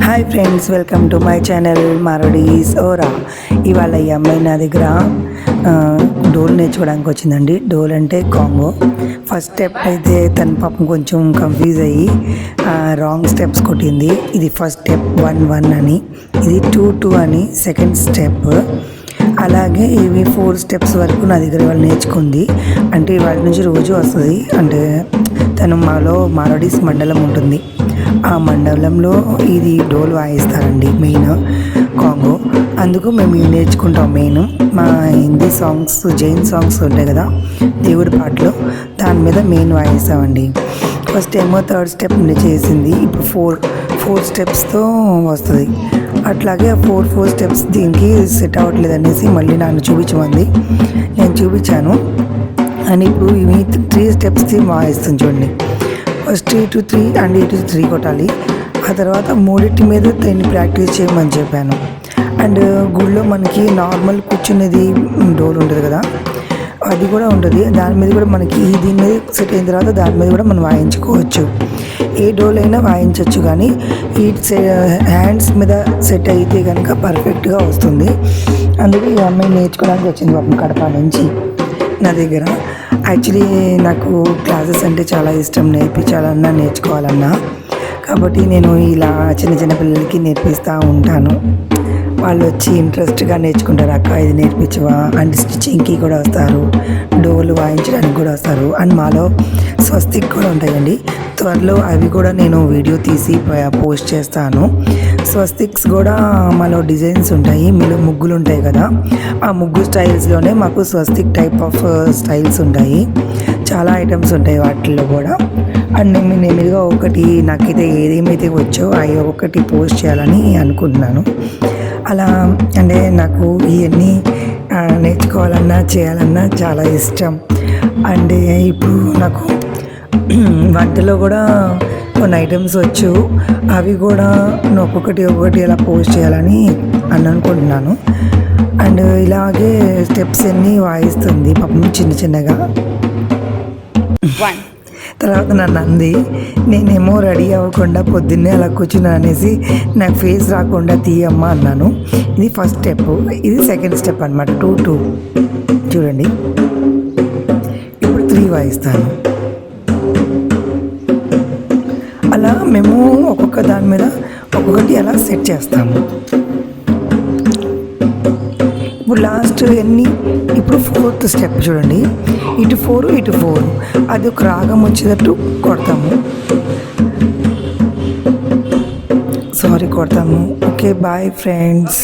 Hi friends welcome to my channel మారోడీస్ ఓరా ఇవాళ ఈ అమ్మాయి నా దగ్గర డోల్ నేర్చుకోవడానికి వచ్చిందండి. డోల్ అంటే కాంగో ఫస్ట్ స్టెప్ అయితే తన పాపం కొంచెం కన్ఫ్యూజ్ అయ్యి రాంగ్ స్టెప్స్ కొట్టింది. ఇది ఫస్ట్ స్టెప్ వన్ వన్ అని. ఇది టూ టూ అని సెకండ్ స్టెప్ అలాగే ఇవి ఫోర్ స్టెప్స్ వరకు నా దగ్గర వాళ్ళు నేర్చుకుంది. అంటే వాళ్ళ నుంచి రోజు వస్తుంది. అంటే తను మాలో మారడీస్ మండలం ఉంటుంది. ఆ మండలంలో ఇది డోల్ వాయిస్తారండి మెయిన్ కాంగో. అందుకు మేము నేర్చుకుంటాం మెయిన్? మా హిందీ సాంగ్స్ జైన్ సాంగ్స్ ఉంటాయి కదా దేవుడి పాటలు దాని మీద మెయిన్ వాయిస్తామండి. ఫస్ట్ ఏమో థర్డ్ స్టెప్ చేసింది ఇప్పుడు ఫోర్ ఫోర్ స్టెప్స్తో వస్తుంది. అట్లాగే ఆ ఫోర్ ఫోర్ స్టెప్స్ దీనికి సెట్ అవ్వట్లేదు అనేసి మళ్ళీ నన్ను చూపించమంది. నేను చూపించాను. అని ఇప్పుడు ఇవి త్రీ స్టెప్స్ వాయిస్తుంది చూడండి. ఫస్ట్ ఇటు త్రీ అండ్ ఇటు త్రీ కొట్టాలి. ఆ తర్వాత మూడింటి మీద దీన్ని ప్రాక్టీస్ చేయమని చెప్పాను. అండ్ గుళ్ళో మనకి నార్మల్ కూర్చునేది డోర్ ఉంటుంది కదా. అది కూడా ఉంటుంది దాని మీద కూడా మనకి దీని మీద సెట్ అయిన తర్వాత దాని మీద కూడా మనం వాయించుకోవచ్చు. ఏ డోల్ అయినా వాయించవచ్చు కానీ ఈ హ్యాండ్స్ మీద సెట్ అయితే కనుక పర్ఫెక్ట్గా వస్తుంది. అందుకే ఈ అమ్మాయి నేర్చుకోవడానికి వచ్చింది పాపం కడప నుంచి. నా దగ్గర. యాక్చువల్లీ నాకు క్లాసెస్ అంటే చాలా ఇష్టం. నేర్పించాలన్నా నేర్చుకోవాలన్నా. కాబట్టి నేను ఇలా చిన్న చిన్న పిల్లలకి నేర్పిస్తూ ఉంటాను. వాళ్ళు వచ్చి ఇంట్రెస్ట్గా నేర్చుకుంటారు. అక్క ఇది నేర్పించవా? అండ్ స్టిచ్చింగ్కి కూడా వస్తారు. డోలు వాయించడానికి కూడా వస్తారు. అండ్ మాలో స్వస్తిక్ కూడా ఉంటాయండి. త్వరలో అవి కూడా నేను వీడియో తీసి పోస్ట్ చేస్తాను. స్వస్తిక్స్ కూడా మాలో డిజైన్స్ ఉంటాయి మీలో ముగ్గులు ఉంటాయి కదా. ఆ ముగ్గు స్టైల్స్లోనే మాకు స్వస్తిక్ టైప్ ఆఫ్ స్టైల్స్ ఉంటాయి. చాలా ఐటమ్స్ ఉంటాయి వాటిల్లో కూడా. అండ్ నేను నేనుగా ఒకటి నాకైతే ఏదేమైతే వచ్చో అవి ఒకటి పోస్ట్ చేయాలని అనుకుంటున్నాను. అలా అంటే నాకు ఇవన్నీ నేర్చుకోవాలన్నా చేయాలన్నా చాలా ఇష్టం. అండ్ ఇప్పుడు నాకు వంటలో కూడా కొన్ని ఐటమ్స్ వచ్చు. అవి కూడా ఒక్కొక్కటి ఒక్కొక్కటి అలా పోస్ట్ చేయాలని అని అనుకుంటున్నాను. అండ్ ఇలాగే స్టెప్స్ అన్నీ వాయిస్తుంది. పాపం చిన్న చిన్నగా. తర్వాత నన్ను అంది నేనేమో రెడీ అవ్వకుండా పొద్దున్నే అలా కూర్చున్నా అనేసి నాకు ఫేస్ రాకుండా తీయమ్మా అన్నాను. ఇది ఫస్ట్ స్టెప్. ఇది సెకండ్ స్టెప్ అనమాట టూ టూ. చూడండి. ఇప్పుడు త్రీ వాయిస్తాను. అలా మేము ఒక్కొక్క దాని మీద ఒక్కొక్కటి అలా సెట్ చేస్తాము. ఇప్పుడు లాస్ట్ ఎన్ని? ఇప్పుడు ఫోర్త్ స్టెప్ చూడండి. ఇటు ఫోర్ ఇటు ఫోర్ అది ఒక రాగం వచ్చేటట్టు కొడతాము. సారీ కొడతాము. Okay bye friends